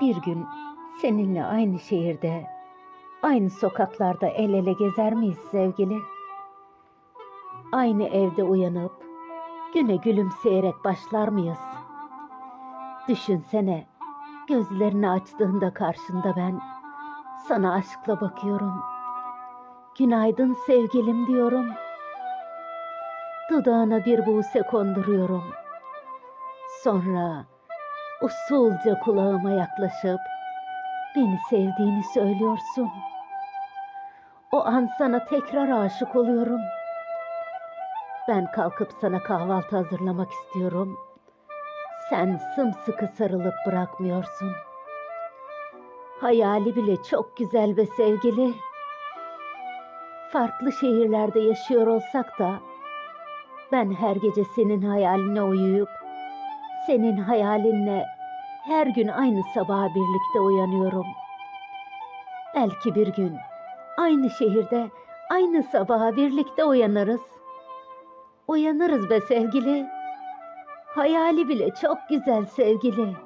Bir gün seninle aynı şehirde, aynı sokaklarda el ele gezer miyiz sevgili? Aynı evde uyanıp güne gülümseyerek başlar mıyız? Düşünsene, gözlerini açtığında karşında ben sana aşkla bakıyorum. Günaydın sevgilim diyorum. Dudağına bir buse konduruyorum. Sonra usulca kulağıma yaklaşıp beni sevdiğini söylüyorsun. O an sana tekrar aşık oluyorum. Ben kalkıp sana kahvaltı hazırlamak istiyorum. Sen sımsıkı sarılıp bırakmıyorsun. Hayali bile çok güzel ve sevgili. Farklı şehirlerde yaşıyor olsak da ben her gece senin hayaline uyuyup senin hayalinle her gün aynı sabaha birlikte uyanıyorum. Belki bir gün aynı şehirde aynı sabaha birlikte uyanırız. Uyanırız be sevgili. Hayali bile çok güzel sevgili.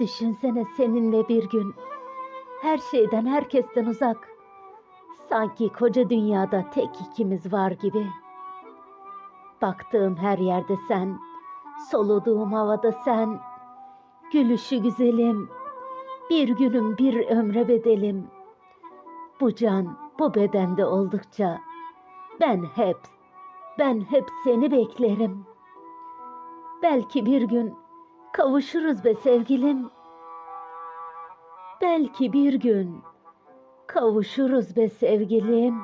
Düşünsene seninle bir gün her şeyden herkesten uzak. Sanki koca dünyada tek ikimiz var gibi. Baktığım her yerde sen, soluduğum havada sen, gülüşü güzelim, bir günüm bir ömre bedelim. Bu can bu bedende oldukça ben hep, ben hep seni beklerim. Belki bir gün kavuşuruz be sevgilim. Belki bir gün kavuşuruz be sevgilim.